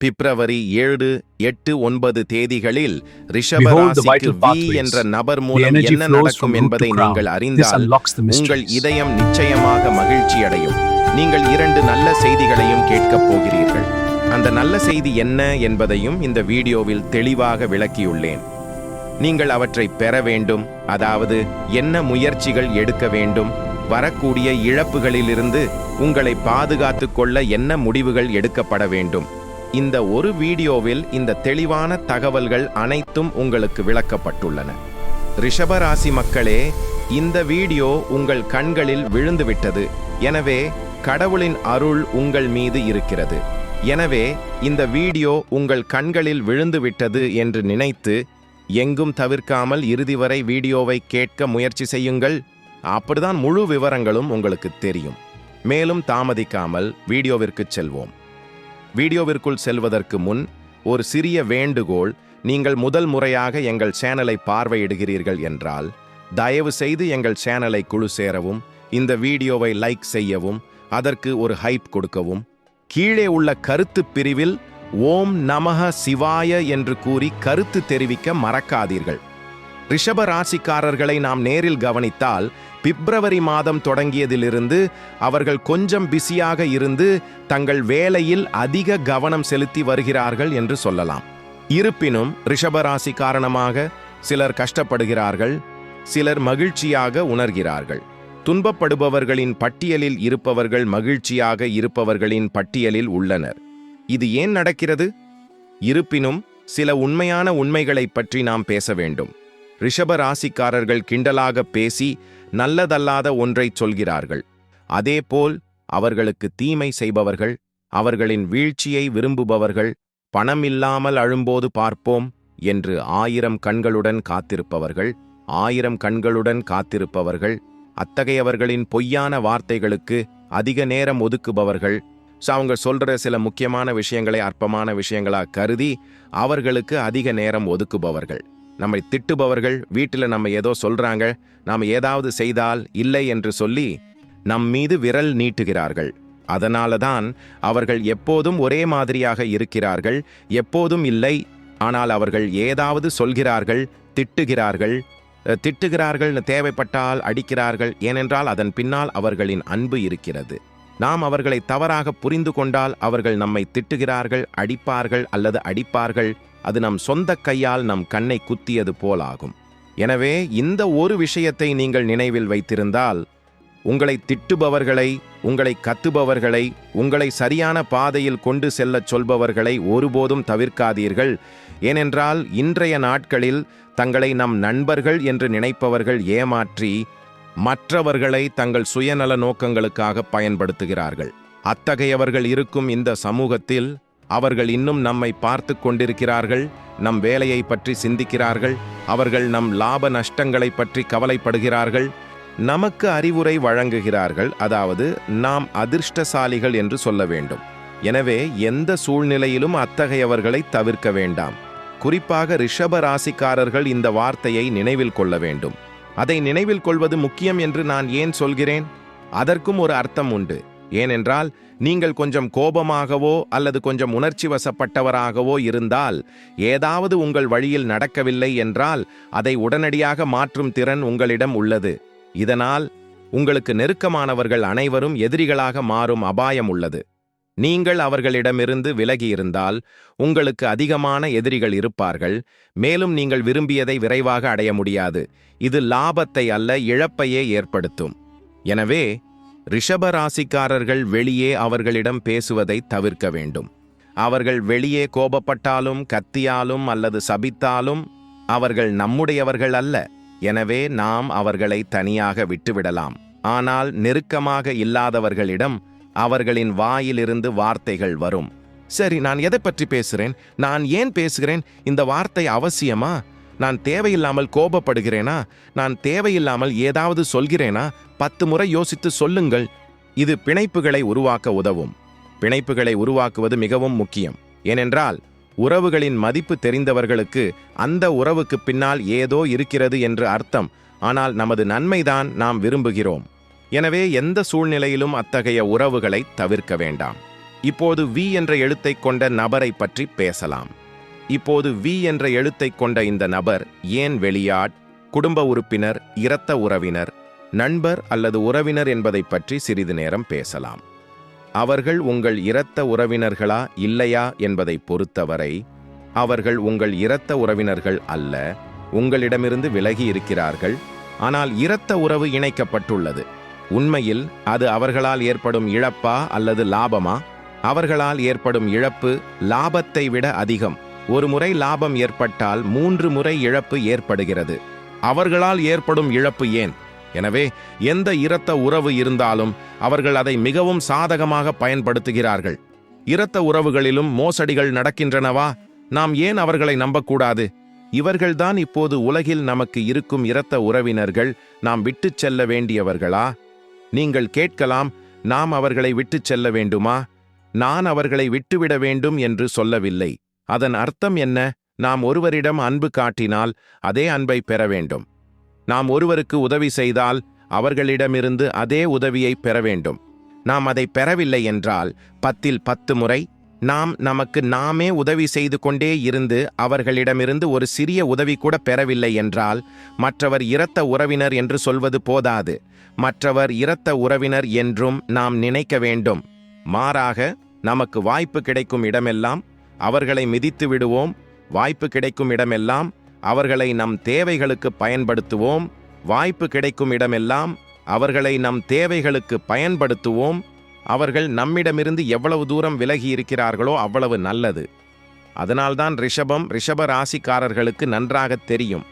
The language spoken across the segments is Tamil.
பிப்ரவரி ஏழு எட்டு ஒன்பது தேதிகளில் ரிஷபராசிக்கு வி. என்ற நபர் மூலம் என்ன நடக்கும் என்பதை. நீங்கள் அறிந்தால் உங்கள். இதயம் நிச்சயமாக மகிழ்ச்சி அடையும் நீங்கள் இரண்டு நல்ல செய்திகளையும் கேட்கப் போகிறீர்கள் அந்த நல்ல செய்தி என்ன என்பதையும் இந்த வீடியோவில் தெளிவாக விளக்கியுள்ளேன் நீங்கள் அவற்றை பெற வேண்டும் அதாவது என்ன முயற்சிகள் எடுக்க வேண்டும் வரக்கூடிய இழப்புகளிலிருந்து உங்களை பாதுகாத்துக் கொள்ள என்ன முடிவுகள் எடுக்கப்பட வேண்டும் இந்த ஒரு வீடியோவில் இந்த தெளிவான தகவல்கள் அனைத்தும் உங்களுக்கு விளக்கப்பட்டுள்ளன. ரிஷபராசி மக்களே இந்த வீடியோ உங்கள் கண்களில் விழுந்துவிட்டது. எனவே கடவுளின் அருள் உங்கள் மீது இருக்கிறது. எனவே இந்த வீடியோ உங்கள் கண்களில் விழுந்துவிட்டது என்று நினைத்து எங்கும் தவிர்க்காமல் இறுதி வரை வீடியோவை கேட்க முயற்சி செய்யுங்கள். அப்படிதான் முழு விவரங்களும் உங்களுக்கு தெரியும். மேலும் தாமதிக்காமல் வீடியோவிற்கு செல்வோம். வீடியோவிற்குள் செல்வதற்கு முன் ஒரு சிறிய வேண்டுகோள் நீங்கள் முதல் முறையாக எங்கள் சேனலை பார்வையிடுகிறீர்கள் என்றால் தயவு செய்து எங்கள் சேனலை குழு சேரவும் இந்த வீடியோவை லைக் செய்யவும் அதற்கு ஒரு ஹைப் கொடுக்கவும். கீழே உள்ள கருத்து பிரிவில் ஓம் நமக சிவாய என்று கூறி கருத்து தெரிவிக்க மறக்காதீர்கள். ரிஷப ராசிக்காரர்களை நாம் நேரில் கவனித்தால் பிப்ரவரி மாதம் தொடங்கியதிலிருந்து அவர்கள் கொஞ்சம் பிஸியாக இருந்து தங்கள் வேலையில் அதிக கவனம் செலுத்தி வருகிறார்கள் என்று சொல்லலாம். இருப்பினும் ரிஷபராசி காரணமாக சிலர் கஷ்டப்படுகிறார்கள் சிலர் மகிழ்ச்சியாக உணர்கிறார்கள். துன்பப்படுபவர்களின் பட்டியலில் இருப்பவர்கள் மகிழ்ச்சியாக இருப்பவர்களின் பட்டியலில் உள்ளனர். இது ஏன் நடக்கிறது? இருப்பினும் சில உண்மையான உண்மைகளைப் பற்றி நாம் பேச வேண்டும். ரிஷப ராசிக்காரர்கள் கிண்டலாக பேசி நல்லதல்லாத ஒன்றைச் சொல்கிறார்கள். அதேபோல் அவர்களுக்கு தீமை செய்பவர்கள் அவர்களின் வீழ்ச்சியை விரும்புபவர்கள் பணம் இல்லாமல் அழும்போது பார்ப்போம் என்று ஆயிரம் கண்களுடன் காத்திருப்பவர்கள் ஆயிரம் கண்களுடன் காத்திருப்பவர்கள் அத்தகையவர்களின் பொய்யான வார்த்தைகளுக்கு அதிக நேரம் ஒதுக்குபவர்கள். ஸோ அவங்க சொல்ற சில முக்கியமான விஷயங்களை அற்பமான விஷயங்களா கருதி அவர்களுக்கு அதிக நேரம் ஒதுக்குபவர்கள். நம்மை திட்டுபவர்கள் வீட்டில் நம்ம ஏதோ சொல்றாங்க நாம் ஏதாவது செய்தால் இல்லை என்று சொல்லி நம் மீது விரல் நீட்டுகிறார்கள். அதனால தான் அவர்கள் எப்போதும் ஒரே மாதிரியாக இருக்கிறார்கள் எப்போதும் இல்லை ஆனால் அவர்கள் ஏதாவது சொல்கிறார்கள் திட்டுகிறார்கள். திட்டுகிறார்கள் தேவைப்பட்டால் அடிக்கிறார்கள் ஏனென்றால் அதன் பின்னால் அவர்களின் அன்பு இருக்கிறது. நாம் அவர்களை தவறாக புரிந்து கொண்டால் அவர்கள் நம்மை திட்டுகிறார்கள் அடிப்பார்கள் அல்லது அடிப்பார்கள் அது நம் சொந்த கையால் நம் கண்ணை குத்தியது போலாகும். எனவே இந்த ஒரு விஷயத்தை நீங்கள் நினைவில் வைத்திருந்தால் உங்களை திட்டுபவர்களை உங்களை கத்துபவர்களை உங்களை சரியான பாதையில் கொண்டு செல்லச் சொல்பவர்களை ஒருபோதும் தவிர்க்காதீர்கள். ஏனென்றால் இன்றைய நாட்களில் தங்களை நம் நண்பர்கள் என்று நினைப்பவர்கள் ஏமாற்றி மற்றவர்களை தங்கள் சுயநல நோக்கங்களுக்காக பயன்படுத்துகிறார்கள். அத்தகையவர்கள் இருக்கும் இந்த சமூகத்தில் அவர்கள் இன்னும் நம்மை பார்த்து கொண்டிருக்கிறார்கள் நம் வேலையை பற்றி சிந்திக்கிறார்கள் அவர்கள் நம் லாப நஷ்டங்களை பற்றி கவலைப்படுகிறார்கள் நமக்கு அறிவுரை வழங்குகிறார்கள் அதாவது நாம் அதிர்ஷ்டசாலிகள் என்று சொல்ல வேண்டும். எனவே எந்த சூழ்நிலையிலும் அத்தகையவர்களை தவிர்க்க வேண்டாம். குறிப்பாக ரிஷப ராசிக்காரர்கள் இந்த வார்த்தையை நினைவில் கொள்ள வேண்டும். அதை நினைவில் கொள்வது முக்கியம் என்று நான் ஏன் சொல்கிறேன்? அதற்கும் ஒரு அர்த்தம் உண்டு. ஏனென்றால் நீங்கள் கொஞ்சம் கோபமாகவோ அல்லது கொஞ்சம் உணர்ச்சி வசப்பட்டவராகவோ இருந்தால் ஏதாவது உங்கள் வழியில் நடக்கவில்லை என்றால் அதை உடனடியாக மாற்றும் திறன் உங்களிடம் உள்ளது. இதனால் உங்களுக்கு நெருக்கமானவர்கள் அனைவரும் எதிரிகளாக மாறும் அபாயம் உள்ளது. நீங்கள் அவர்களிடமிருந்து விலகியிருந்தால் உங்களுக்கு அதிகமான எதிரிகள் இருப்பார்கள். மேலும் நீங்கள் விரும்பியதை விரைவாக அடைய முடியாது. இது லாபத்தை அல்ல இழப்பையே ஏற்படுத்தும். எனவே ரிஷப ராசிக்காரர்கள் வெளியே அவர்களிடம் பேசுவதை தவிர்க்க வேண்டும். அவர்கள் வெளியே கோபப்பட்டாலும் கத்தியாலும் அல்லது சபித்தாலும் அவர்கள் நம்முடையவர்கள் அல்ல. எனவே நாம் அவர்களை தனியாக விட்டுவிடலாம். ஆனால் நெருக்கமாக இல்லாதவர்களிடம் அவர்களின் வாயிலிருந்து வார்த்தைகள் வரும். சரி நான் எதை பற்றி பேசுகிறேன் நான் ஏன் பேசுகிறேன்? இந்த வார்த்தை அவசியமா? நான் தேவையில்லாமல் கோபப்படுகிறேனா? நான் தேவையில்லாமல் ஏதாவது சொல்கிறேனா? பத்து முறை யோசித்து சொல்லுங்கள். இது பிணைப்புகளை உருவாக்க உதவும். பிணைப்புகளை உருவாக்குவது மிகவும் முக்கியம். ஏனென்றால் உறவுகளின் மதிப்பு தெரிந்தவர்களுக்கு அந்த உறவுக்கு பின்னால் ஏதோ இருக்கிறது என்று அர்த்தம். ஆனால் நமது நன்மைதான் நாம் விரும்புகிறோம். எனவே எந்த சூழ்நிலையிலும் அத்தகைய உறவுகளை தவிர்க்க வேண்டாம். இப்போது வி என்ற எழுத்தைக் கொண்ட நபரை பற்றி பேசலாம். இப்போது வி என்ற எழுத்தைக் கொண்ட இந்த நபர் ஏன் வெளியாட் குடும்ப உறுப்பினர் இரத்த உறவினர் நண்பர் அல்லது உறவினர் என்பதைப் பற்றி சிறிது நேரம் பேசலாம். அவர்கள் உங்கள் இரத்த உறவினர்களா இல்லையா என்பதை பொறுத்தவரை அவர்கள் உங்கள் இரத்த உறவினர்கள் அல்ல உங்களிடமிருந்து விலகி இருக்கிறார்கள். ஆனால் இரத்த உறவு இணைக்கப்பட்டுள்ளது. உண்மையில் அது அவர்களால் ஏற்படும் இழப்பா அல்லது லாபமா? அவர்களால் ஏற்படும் இழப்பு லாபத்தை விட அதிகம். ஒரு முறை லாபம் ஏற்பட்டால் மூன்று முறை இழப்பு ஏற்படுகிறது. அவர்களால் ஏற்படும் இழப்பு ஏன்? எனவே எந்த இரத்த உறவு இருந்தாலும் அவர்கள் அதை மிகவும் சாதகமாக பயன்படுத்துகிறார்கள். இரத்த உறவுகளிலும் மோசடிகள் நடக்கின்றனவா? நாம் ஏன் அவர்களை நம்பக்கூடாது? இவர்கள்தான் இப்போது உலகில் நமக்கு இருக்கும் இரத்த உறவினர்கள். நாம் விட்டுச் செல்ல வேண்டியவர்களா? நீங்கள் கேட்கலாம் நாம் அவர்களை விட்டுச் செல்ல வேண்டுமா? நான் அவர்களை விட்டுவிட வேண்டும் என்று சொல்லவில்லை. அதன் அர்த்தம் என்ன? நாம் ஒருவரிடம் அன்பு காட்டினால் அதே அன்பை பெற வேண்டும். நாம் ஒருவருக்கு உதவி செய்தால் அவர்களிடமிருந்து அதே உதவியை பெற வேண்டும். நாம் அதை பெறவில்லை என்றால் பத்தில் பத்து முறை நாம் நமக்கு நாமே உதவி செய்து கொண்டே இருந்து அவர்களிடமிருந்து ஒரு சிறிய உதவி கூட பெறவில்லை என்றால் மற்றவர் இரத்த உறவினர் என்று சொல்வது போதாது. மற்றவர் இரத்த உறவினர் என்றும் நாம் நினைக்க வேண்டும். மாறாக நமக்கு வாய்ப்பு கிடைக்கும் இடமெல்லாம் அவர்களை மிதித்து விடுவோம். வாய்ப்பு கிடைக்கும் இடமெல்லாம் அவர்களை நம் தேவைகளுக்கு பயன்படுத்துவோம். வாய்ப்பு கிடைக்கும் இடமெல்லாம் அவர்களை நம் தேவைகளுக்கு பயன்படுத்துவோம். அவர்கள் நம்மிடமிருந்து எவ்வளவு தூரம் விலகி இருக்கிறார்களோ அவ்வளவு நல்லது. அதனால்தான் ரிஷபம் ரிஷப ராசிக்காரர்களுக்கு நன்றாக தெரியும்.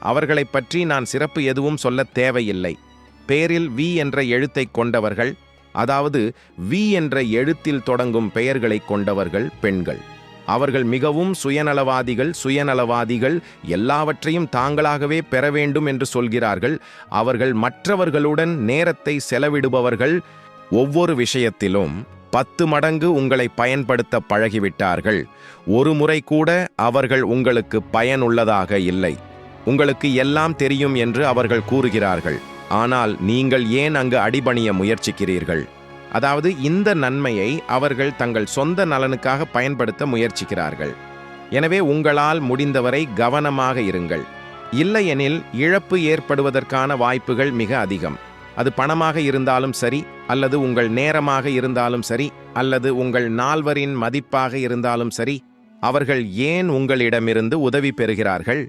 அவர்களைப் பற்றி நான் சிறப்பு எதுவும் சொல்லத் தேவையில்லை. பேரில் வி என்ற எழுத்தைக் கொண்டவர்கள் அதாவது வி என்ற எழுத்தில் தொடங்கும் பெயர்களைக் கொண்டவர்கள் பெண்கள். அவர்கள் மிகவும் சுயநலவாதிகள் சுயநலவாதிகள் எல்லாவற்றையும் தாங்களாகவே பெற வேண்டும் என்று சொல்கிறார்கள். அவர்கள் மற்றவர்களுடன் நேரத்தை செலவிடுபவர்கள். ஒவ்வொரு விஷயத்திலும் பத்து மடங்கு உங்களை பயன்படுத்த பழகிவிட்டார்கள். ஒரு முறை கூட அவர்கள் உங்களுக்கு பயனுள்ளதாக இல்லை. உங்களுக்கு எல்லாம் தெரியும் என்று அவர்கள் கூறுகிறார்கள். ஆனால் நீங்கள் ஏன் அங்கு அடிபணிய முயற்சிக்கிறீர்கள்? அதாவது இந்த நன்மையை அவர்கள் தங்கள் சொந்த நலனுக்காக பயன்படுத்த முயற்சிக்கிறார்கள். எனவே உங்களால் முடிந்தவரை கவனமாக இருங்கள். இல்லையெனில் இழப்பு ஏற்படுவதற்கான வாய்ப்புகள் மிக அதிகம். அது பணமாக இருந்தாலும் சரி அல்லது உங்கள் நேரமாக இருந்தாலும் சரி அல்லது உங்கள் நால்வரின் மதிப்பாக இருந்தாலும் சரி அவர்கள் ஏன் உங்களிடமிருந்து உதவி பெறுகிறார்கள்?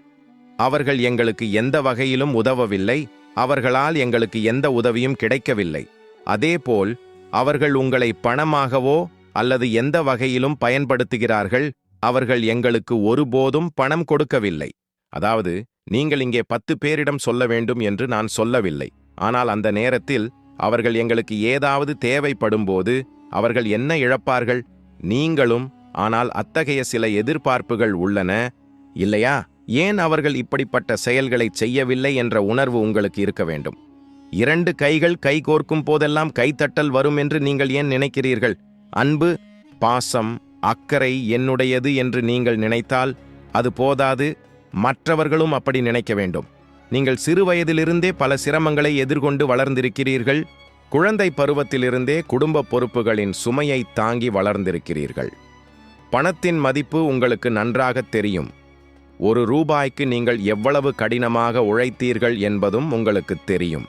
அவர்கள் எங்களுக்கு எந்த வகையிலும் உதவவில்லை. அவர்களால் எங்களுக்கு எந்த உதவியும் கிடைக்கவில்லை. அதேபோல் அவர்கள் உங்களை பணமாகவோ அல்லது எந்த வகையிலும் பயன்படுத்துகிறார்கள் அவர்கள் எங்களுக்கு ஒருபோதும் பணம் கொடுக்கவில்லை. அதாவது நீங்கள் இங்கே பத்து பேரிடம் சொல்ல வேண்டும் என்று நான் சொல்லவில்லை. ஆனால் அந்த நேரத்தில் அவர்கள் எங்களுக்கு ஏதாவது தேவைப்படும்போது அவர்கள் என்ன இழப்பார்கள்? நீங்களும் ஆனால் அத்தகைய சில எதிர்பார்ப்புகள் உள்ளன. இல்லையா? ஏன் அவர்கள் இப்படிப்பட்ட செயல்களை செய்யவில்லை என்ற உணர்வு உங்களுக்கு இருக்க வேண்டும். இரண்டு கைகள் கை கோர்க்கும் போதெல்லாம் கைத்தட்டல் வரும் என்று நீங்கள் ஏன் நினைக்கிறீர்கள்? அன்பு பாசம் அக்கறை என்னுடையது என்று நீங்கள் நினைத்தால் அது போதாது மற்றவர்களும் அப்படி நினைக்க வேண்டும். நீங்கள் சிறு வயதிலிருந்தே பல சிரமங்களை எதிர்கொண்டு வளர்ந்திருக்கிறீர்கள் குழந்தை பருவத்திலிருந்தே குடும்ப பொறுப்புகளின் சுமையை தாங்கி வளர்ந்திருக்கிறீர்கள். பணத்தின் மதிப்பு உங்களுக்கு நன்றாக தெரியும். ஒரு ரூபாய்க்கு நீங்கள் எவ்வளவு கடினமாக உழைத்தீர்கள் என்பதும் உங்களுக்கு தெரியும்.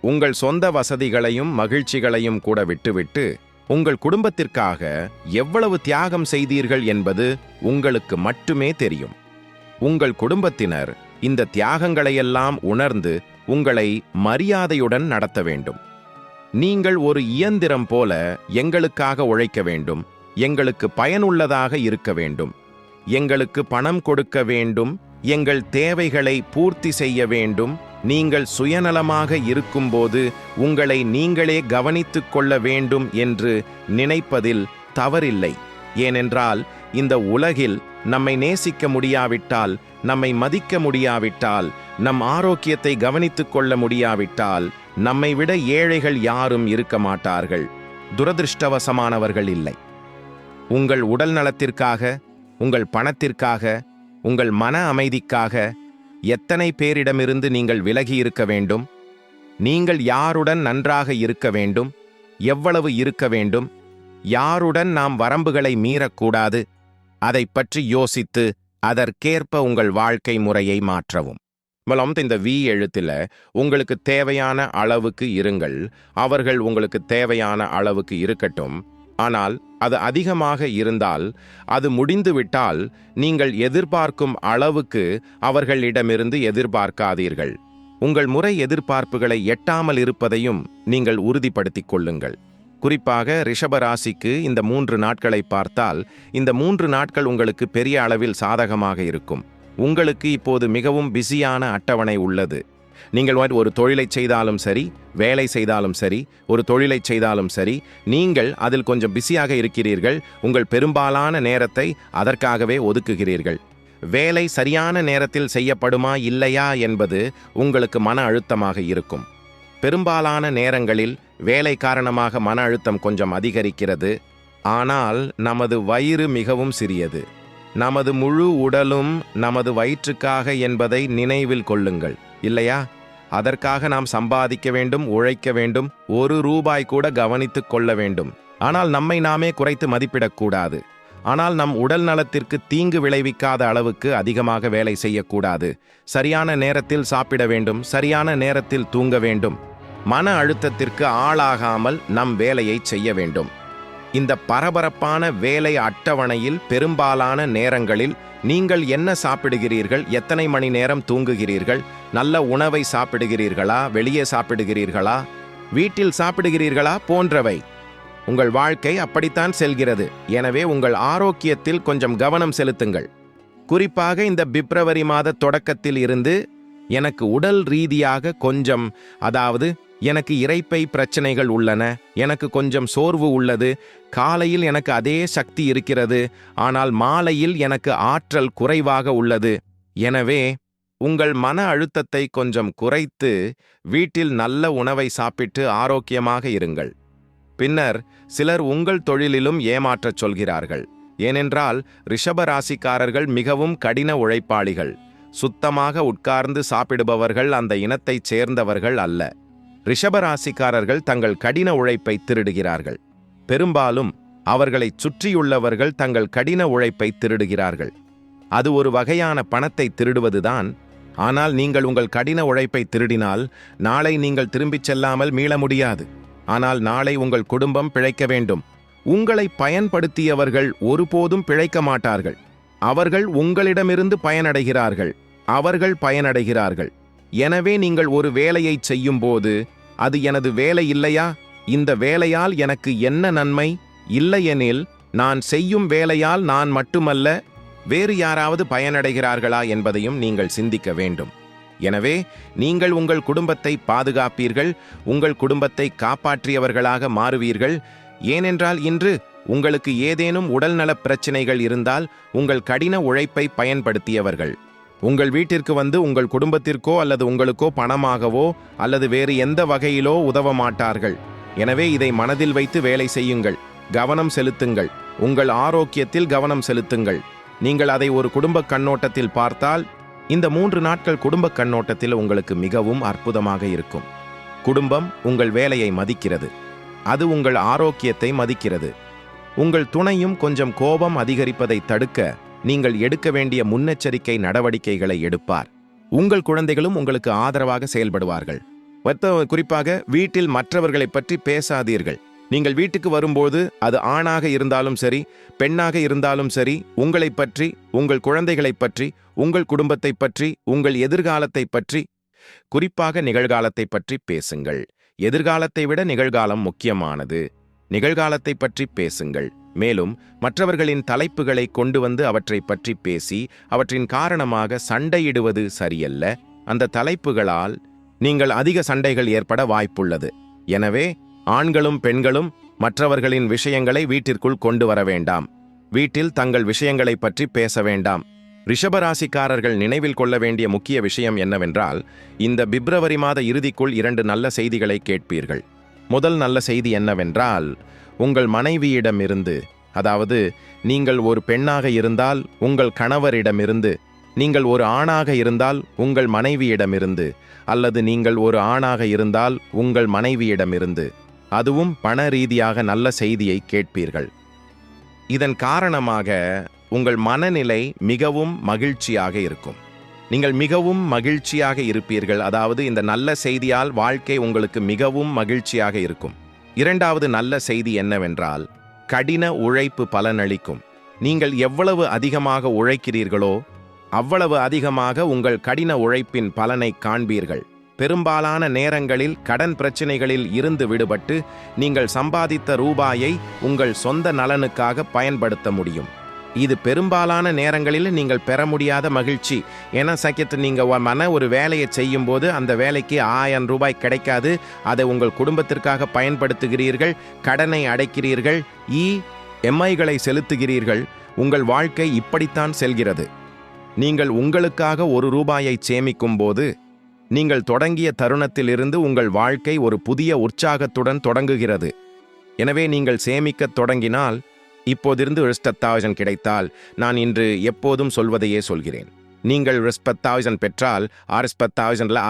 உங்கள் சொந்த வசதிகளையும் மகிழ்ச்சிகளையும் கூட விட்டுவிட்டு உங்கள் குடும்பத்திற்காக எவ்வளவு தியாகம் செய்தீர்கள் என்பது உங்களுக்கு மட்டுமே தெரியும். உங்கள் குடும்பத்தினர் இந்த தியாகங்களையெல்லாம் உணர்ந்து உங்களை மரியாதையுடன் நடத்த வேண்டும். நீங்கள் ஒரு இயந்திரம் போல எங்களுக்காக உழைக்க வேண்டும் எங்களுக்கு பயனுள்ளதாக இருக்க வேண்டும். எங்களுக்கு பணம் கொடுக்க வேண்டும் எங்கள் தேவைகளை பூர்த்தி செய்ய வேண்டும் நீங்கள் சுயநலமாக இருக்கும்போது உங்களை நீங்களே கவனித்துக் கொள்ள வேண்டும் என்று நினைப்பதில் தவறில்லை. ஏனென்றால் இந்த உலகில் நம்மை நேசிக்க முடியாவிட்டால் நம்மை மதிக்க முடியாவிட்டால் நம் ஆரோக்கியத்தை கவனித்துக் கொள்ள முடியாவிட்டால் நம்மை விட ஏழைகள் யாரும் இருக்க மாட்டார்கள். துரதிருஷ்டவசமானவர்கள் இல்லை. உங்கள் உடல் நலத்திற்காக உங்கள் பணத்திற்காக உங்கள் மன அமைதிக்காக எத்தனை பேரிடமிருந்து நீங்கள் விலகி இருக்க வேண்டும்? நீங்கள் யாருடன் நன்றாக இருக்க வேண்டும்? எவ்வளவு இருக்க வேண்டும்? யாருடன் நாம் வரம்புகளை மீறக்கூடாது? அதைப் பற்றி யோசித்து அதற்கேற்ப உங்கள் வாழ்க்கை முறையை மாற்றவும். மூலம் இந்த வி எழுத்துல உங்களுக்கு தேவையான அளவுக்கு இருங்கள். அவர்கள் உங்களுக்கு தேவையான அளவுக்கு இருக்கட்டும். ஆனால் அது அதிகமாக இருந்தால் அது முடிந்துவிட்டால் நீங்கள் எதிர்பார்க்கும் அளவுக்கு அவர்களிடமிருந்து எதிர்பார்க்காதீர்கள். உங்கள் முறை எதிர்பார்ப்புகளை எட்டாமல் இருப்பதையும் நீங்கள் உறுதிப்படுத்திக் கொள்ளுங்கள். குறிப்பாக ரிஷபராசிக்கு இந்த மூன்று நாட்களை பார்த்தால் இந்த மூன்று நாட்கள் உங்களுக்கு பெரிய அளவில் சாதகமாக இருக்கும். உங்களுக்கு இப்போது மிகவும் பிஸியான அட்டவணை உள்ளது. நீங்கள் வந்து ஒரு தொழிலை செய்தாலும் சரி வேலை செய்தாலும் சரி ஒரு தொழிலை செய்தாலும் சரி நீங்கள் அதில் கொஞ்சம் பிஸியாக இருக்கிறீர்கள் உங்கள் பெரும்பாலான நேரத்தை அதற்காகவே ஒதுக்குகிறீர்கள். வேலை சரியான நேரத்தில் செய்யப்படுமா இல்லையா என்பது உங்களுக்கு மன அழுத்தமாக இருக்கும். பெரும்பாலான நேரங்களில் வேலை காரணமாக மன அழுத்தம் கொஞ்சம் அதிகரிக்கிறது. ஆனால் நமது வயிறு மிகவும் சிறியது. நமது முழு உடலும் நமது வயிற்றுக்காக என்பதை நினைவில் கொள்ளுங்கள். இல்லையா? அதற்காக நாம் சம்பாதிக்க வேண்டும் உழைக்க வேண்டும் ஒரு ரூபாய் கூட கவனித்துக் கொள்ள வேண்டும். ஆனால் நம்மை நாமே குறைத்து மதிப்பிடக்கூடாது. ஆனால் நம் உடல் நலத்திற்கு தீங்கு விளைவிக்காத அளவுக்கு அதிகமாக வேலை செய்யக்கூடாது. சரியான நேரத்தில் சாப்பிட வேண்டும் சரியான நேரத்தில் தூங்க வேண்டும். மன அழுத்தத்திற்கு ஆளாகாமல் நம் வேலையை செய்ய வேண்டும். இந்த பரபரப்பான வேலை அட்டவணையில் பெரும்பாலான நேரங்களில் நீங்கள் என்ன சாப்பிடுகிறீர்கள்? எத்தனை மணி நேரம் தூங்குகிறீர்கள்? நல்ல உணவை சாப்பிடுகிறீர்களா? வெளியே சாப்பிடுகிறீர்களா? வீட்டில் சாப்பிடுகிறீர்களா? போன்றவை. உங்கள் வாழ்க்கை அப்படித்தான் செல்கிறது. எனவே உங்கள் ஆரோக்கியத்தில் கொஞ்சம் கவனம் செலுத்துங்கள். குறிப்பாக இந்த பிப்ரவரி மாத தொடக்கத்தில் இருந்து எனக்கு உடல் ரீதியாக கொஞ்சம் அதாவது எனக்கு இறைப்பை பிரச்சனைகள் உள்ளன எனக்கு கொஞ்சம் சோர்வு உள்ளது காலையில் எனக்கு அதே சக்தி இருக்கிறது ஆனால் மாலையில் எனக்கு ஆற்றல் குறைவாக உள்ளது. எனவே உங்கள் மன அழுத்தத்தை கொஞ்சம் குறைத்து வீட்டில் நல்ல உணவை சாப்பிட்டு ஆரோக்கியமாக இருங்கள். பின்னர் சிலர் உங்கள் தொழிலிலும் ஏமாற்றச் சொல்கிறார்கள். ஏனென்றால் ரிஷப ராசிக்காரர்கள் மிகவும் கடின உழைப்பாளிகள். சுத்தமாக உட்கார்ந்து சாப்பிடுபவர்கள் அந்த இனத்தைச் சேர்ந்தவர்கள் அல்ல. ரிஷபராசிக்காரர்கள் தங்கள் கடின உழைப்பை திருடுகிறார்கள். பெரும்பாலும் அவர்களைச் சுற்றியுள்ளவர்கள் தங்கள் கடின உழைப்பை திருடுகிறார்கள். அது ஒரு வகையான பணத்தை திருடுவதுதான். ஆனால் நீங்கள் உங்கள் கடின உழைப்பை திருடினால் நாளை நீங்கள் திரும்பிச் செல்லாமல் மீள முடியாது. ஆனால் நாளை உங்கள் குடும்பம் பிழைக்க வேண்டும். உங்களை பயன்படுத்தியவர்கள் ஒருபோதும் பிழைக்க மாட்டார்கள். அவர்கள் உங்களிடமிருந்து பயனடைகிறார்கள். அவர்கள் பயனடைகிறார்கள். எனவே நீங்கள் ஒரு வேலையை செய்யும்போது அது எனது வேலை இல்லையா? இந்த வேலையால் எனக்கு என்ன நன்மை? இல்லையெனில் நான் செய்யும் வேலையால் நான் மட்டுமல்ல வேறு யாராவது பயனடைகிறார்களா என்பதையும் நீங்கள் சிந்திக்க வேண்டும். எனவே நீங்கள் உங்கள் குடும்பத்தை பாதுகாப்பீர்கள் உங்கள் குடும்பத்தை காப்பாற்றியவர்களாக மாறுவீர்கள். ஏனென்றால் இன்று உங்களுக்கு ஏதேனும் உடல்நலப் பிரச்சினைகள் இருந்தால் உங்கள் கடின உழைப்பை பயன்படுத்தியவர்கள். உங்கள் வீட்டிற்கு வந்து உங்கள் குடும்பத்திற்கோ அல்லது உங்களுக்கோ பணமாகவோ அல்லது வேறு எந்த வகையிலோ உதவ மாட்டார்கள் எனவே இதை மனதில் வைத்து வேலை செய்யுங்கள். கவனம் செலுத்துங்கள். உங்கள் ஆரோக்கியத்தில் கவனம் செலுத்துங்கள். நீங்கள் அதை ஒரு குடும்ப கண்ணோட்டத்தில் பார்த்தால் இந்த மூன்று நாட்கள் குடும்ப கண்ணோட்டத்தில் உங்களுக்கு மிகவும் அற்புதமாக இருக்கும். குடும்பம் உங்கள் வேலையை மதிக்கிறது. அது உங்கள் ஆரோக்கியத்தை மதிக்கிறது. உங்கள் துணையும் கொஞ்சம் கோபம் அதிகரிப்பதை தடுக்க நீங்கள் எடுக்க வேண்டிய முன்னெச்சரிக்கை நடவடிக்கைகளை எடுப்பார். உங்கள் குழந்தைகளும் உங்களுக்கு ஆதரவாக செயல்படுவார்கள். குறிப்பாக வீட்டில் மற்றவர்களை பற்றி பேசாதீர்கள். நீங்கள் வீட்டுக்கு வரும்போது அது ஆணாக இருந்தாலும் சரி பெண்ணாக இருந்தாலும் சரி உங்களைப் பற்றி உங்கள் குழந்தைகளைப் பற்றி உங்கள் குடும்பத்தைப் பற்றி உங்கள் எதிர்காலத்தை பற்றி குறிப்பாக நிகழ்காலத்தை பற்றி பேசுங்கள். எதிர்காலத்தை விட நிகழ்காலம் முக்கியமானது. நிகழ்காலத்தை பற்றி பேசுங்கள். மேலும் மற்றவர்களின் தலைப்புகளை கொண்டு வந்து அவற்றை பற்றி பேசி அவற்றின் காரணமாக சண்டையிடுவது சரியல்ல. அந்த தலைப்புகளால் நீங்கள் அதிக சண்டைகள் ஏற்பட வாய்ப்புள்ளது. எனவே ஆண்களும் பெண்களும் மற்றவர்களின் விஷயங்களை வீட்டிற்குள் கொண்டு வர வேண்டாம். வீட்டில் தங்கள் விஷயங்களை பற்றி பேச வேண்டாம். ரிஷபராசிக்காரர்கள் நினைவில் கொள்ள வேண்டிய முக்கிய விஷயம் என்னவென்றால் இந்த பிப்ரவரி மாத இறுதிக்குள் இரண்டு நல்ல செய்திகளை கேட்பீர்கள். முதல் நல்ல செய்தி என்னவென்றால் உங்கள் மனைவியிடமிருந்து அதாவது நீங்கள் ஒரு பெண்ணாக இருந்தால் உங்கள் கணவரிடமிருந்து நீங்கள் ஒரு ஆணாக இருந்தால் உங்கள் மனைவியிடமிருந்து அல்லது நீங்கள் ஒரு ஆணாக இருந்தால் உங்கள் மனைவியிடமிருந்து. அதுவும் பண ரீதியாக நல்ல செய்தியை கேட்பீர்கள். இதன் காரணமாக உங்கள் மனநிலை மிகவும் மகிழ்ச்சியாக இருக்கும். நீங்கள் மிகவும் மகிழ்ச்சியாக இருப்பீர்கள். அதாவது இந்த நல்ல செய்தியால் வாழ்க்கை உங்களுக்கு மிகவும் மகிழ்ச்சியாக இருக்கும். இரண்டாவது நல்ல செய்தி என்னவென்றால் கடின உழைப்பு பலனளிக்கும். நீங்கள் எவ்வளவு அதிகமாக உழைக்கிறீர்களோ அவ்வளவு அதிகமாக உங்கள் கடின உழைப்பின் பலனை காண்பீர்கள். பெரும்பாலான நேரங்களில் கடன் பிரச்சினைகளில் இருந்து விடுபட்டு நீங்கள் சம்பாதித்த ரூபாயை உங்கள் சொந்த நலனுக்காக பயன்படுத்த முடியும். இது பெரும்பாலான நேரங்களில் நீங்கள் பெற முடியாத மகிழ்ச்சி. ஏன்னா சக்கியத்து நீங்கள் மன ஒரு வேலையை செய்யும்போது அந்த வேலைக்கு ஆயிரம் ரூபாய் கிடைக்காது. அதை உங்கள் குடும்பத்திற்காக பயன்படுத்துகிறீர்கள் கடனை அடைக்கிறீர்கள் இ எம்ஐகளை செலுத்துகிறீர்கள் உங்கள் வாழ்க்கை இப்படித்தான் செல்கிறது. நீங்கள் உங்களுக்காக ஒரு ரூபாயை சேமிக்கும் போது நீங்கள் தொடங்கிய தருணத்திலிருந்து உங்கள் வாழ்க்கை ஒரு புதிய உற்சாகத்துடன் தொடங்குகிறது. எனவே நீங்கள் சேமிக்கத் தொடங்கினால் இப்போதிருந்து ரிஸ்பத் கிடைத்தால் நான் இன்று எப்போதும் சொல்வதையே சொல்கிறேன். நீங்கள் ரிஸ்பத் பெற்றால் ஆர்எஸ்பத் தௌசண்டில்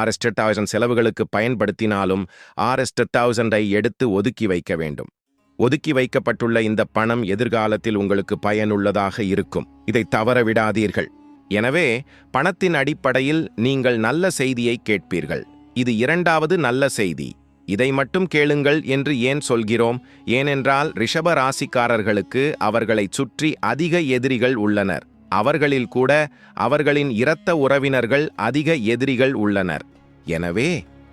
செலவுகளுக்கு பயன்படுத்தினாலும் ஆர்எஸ்ட் எடுத்து ஒதுக்கி வைக்க வேண்டும். ஒதுக்கி வைக்கப்பட்டுள்ள இந்த பணம் எதிர்காலத்தில் உங்களுக்கு பயனுள்ளதாக இருக்கும். இதை தவற விடாதீர்கள். எனவே பணத்தின் அடிப்படையில் நீங்கள் நல்ல செய்தியை கேட்பீர்கள். இது இரண்டாவது நல்ல செய்தி. இதை மட்டும் கேளுங்கள் என்று ஏன் சொல்கிறோம்? ஏனென்றால் ரிஷப ராசிக்காரர்களுக்கு அவர்களைச் சுற்றி அதிக எதிரிகள் உள்ளனர். அவர்களில் கூட அவர்களின் இரத்த உறவினர்கள் அதிக எதிரிகள் உள்ளனர். எனவே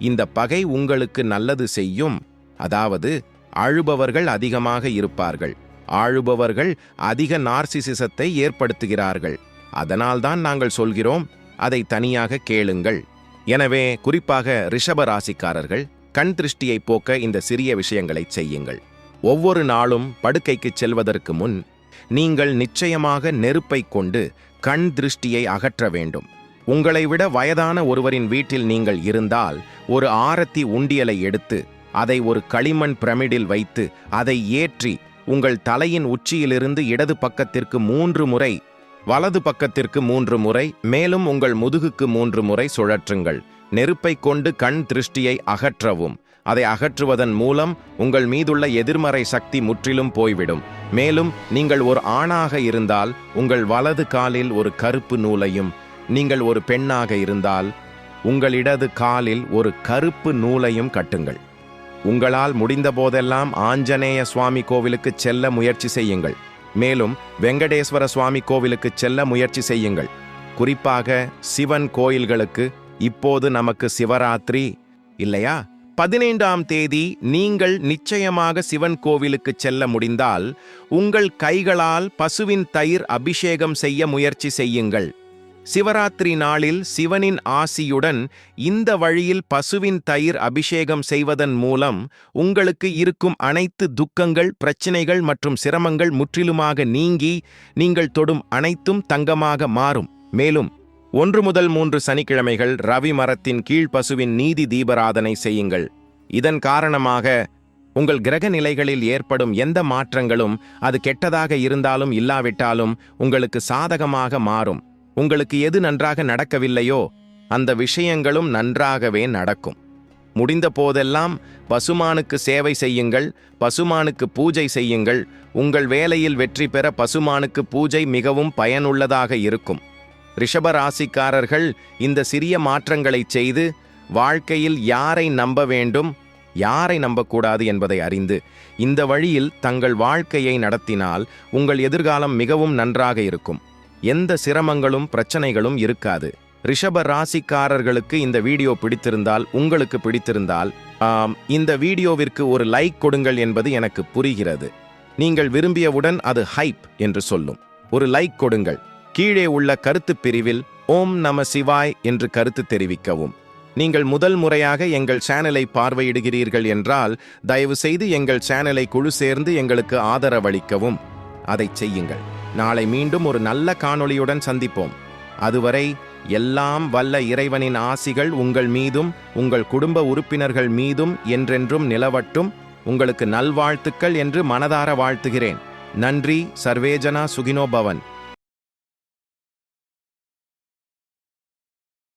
இந்த பகை உங்களுக்கு நல்லது செய்யும். அதாவது ஆழுபவர்கள் அதிகமாக இருப்பார்கள். ஆழுபவர்கள் அதிக நார்சிசிசத்தை ஏற்படுத்துகிறார்கள். அதனால்தான் நாங்கள் சொல்கிறோம் அதை தனியாக கேளுங்கள். எனவே குறிப்பாக ரிஷப ராசிக்காரர்கள் கண் திருஷ்டியை போக்க இந்த சிறிய விஷயங்களை செய்யுங்கள். ஒவ்வொரு நாளும் படுக்கைக்கு செல்வதற்கு முன் நீங்கள் நிச்சயமாக நெருப்பை கொண்டு கண் திருஷ்டியை அகற்ற வேண்டும். உங்களை விட வயதான ஒருவரின் வீட்டில் நீங்கள் இருந்தால் ஒரு ஆரத்தி உண்டியலை எடுத்து அதை ஒரு களிமண் பிரமிடில் வைத்து அதை ஏற்றி உங்கள் தலையின் உச்சியிலிருந்து இடது பக்கத்திற்கு மூன்று முறை வலது பக்கத்திற்கு மூன்று முறை மேலும் உங்கள் முதுகுக்கு மூன்று முறை சுழற்றுங்கள். நெருப்பை கொண்டு கண் திருஷ்டியை அகற்றவும். அதை அகற்றுவதன் மூலம் உங்கள் மீதுள்ள எதிர்மறை சக்தி முற்றிலும் போய்விடும். மேலும் நீங்கள் ஒரு ஆணாக இருந்தால் உங்கள் வலது காலில் ஒரு கருப்பு நூலையும் நீங்கள் ஒரு பெண்ணாக இருந்தால் உங்கள் இடது காலில் ஒரு கருப்பு நூலையும் கட்டுங்கள். உங்களால் முடிந்த போதெல்லாம் ஆஞ்சநேய சுவாமி கோவிலுக்கு செல்ல முயற்சி செய்யுங்கள். மேலும் வெங்கடேஸ்வர சுவாமி கோவிலுக்கு செல்ல முயற்சி செய்யுங்கள். குறிப்பாக சிவன் கோயில்களுக்கு இப்போது நமக்கு சிவராத்திரி இல்லையா? பதினைந்தாம் தேதி நீங்கள் நிச்சயமாக சிவன் கோவிலுக்கு செல்ல முடிந்தால் உங்கள் கைகளால் பசுவின் தயிர் அபிஷேகம் செய்ய முயற்சி செய்யுங்கள். சிவராத்திரி நாளில் சிவனின் ஆசியுடன் இந்த வழியில் பசுவின் தயிர் அபிஷேகம் செய்வதன் மூலம் உங்களுக்கு இருக்கும் அனைத்து துக்கங்கள் பிரச்சினைகள் மற்றும் சிரமங்கள் முற்றிலுமாக நீங்கி நீங்கள் தொடும் அனைத்தும் தங்கமாக மாறும். மேலும் ஒன்று முதல் மூன்று சனிக்கிழமைகள் ரவி மரத்தின் கீழ் பசுவின் நீதி தீபராதனை செய்யுங்கள். இதன் காரணமாக உங்கள் கிரக நிலைகளில் ஏற்படும் எந்த மாற்றங்களும் அது கெட்டதாக இருந்தாலும் இல்லாவிட்டாலும் உங்களுக்கு சாதகமாக மாறும். உங்களுக்கு எது நன்றாக நடக்கவில்லையோ அந்த விஷயங்களும் நன்றாகவே நடக்கும். முடிந்த போதெல்லாம் பசுமானுக்கு சேவை செய்யுங்கள் பசுமானுக்கு பூஜை செய்யுங்கள். உங்கள் வேலையில் வெற்றி பெற பசுமானுக்கு பூஜை மிகவும் பயனுள்ளதாக இருக்கும். ரிஷப ராசிக்காரர்கள் இந்த சிறிய மாற்றங்களை செய்து வாழ்க்கையில் யாரை நம்ப வேண்டும் யாரை நம்பக்கூடாது என்பதை அறிந்து இந்த வழியில் தங்கள் வாழ்க்கையை நடத்தினால் உங்கள் எதிர்காலம் மிகவும் நன்றாக இருக்கும். எந்த சிரமங்களும் பிரச்சனைகளும் இருக்காது. ரிஷப ராசிக்காரர்களுக்கு இந்த வீடியோ பிடித்திருந்தால் உங்களுக்கு பிடித்திருந்தால் ஆம் இந்த வீடியோவிற்கு ஒரு லைக் கொடுங்கள் என்பது எனக்கு புரிகிறது. நீங்கள் விரும்பியவுடன் அது ஹைப் என்று சொல்லும். ஒரு லைக் கொடுங்கள். கீழே உள்ள கருத்து பிரிவில் ஓம் நம சிவாய் என்று கருத்து தெரிவிக்கவும். நீங்கள் முதல் முறையாக எங்கள் சேனலை பார்வையிடுகிறீர்கள் என்றால் தயவு செய்து எங்கள் சேனலை குழு சேர்ந்து எங்களுக்கு ஆதரவளிக்கவும். அதை செய்யுங்கள். நாளை மீண்டும் ஒரு நல்ல காணொளியுடன் சந்திப்போம். அதுவரை எல்லாம் வல்ல இறைவனின் ஆசிகள் உங்கள் மீதும் உங்கள் குடும்ப உறுப்பினர்கள் மீதும் என்றென்றும் நிலவட்டும். உங்களுக்கு நல்வாழ்த்துக்கள் என்று மனதார வாழ்த்துகிறேன். நன்றி. சர்வேஜனா சுகினோ பவன்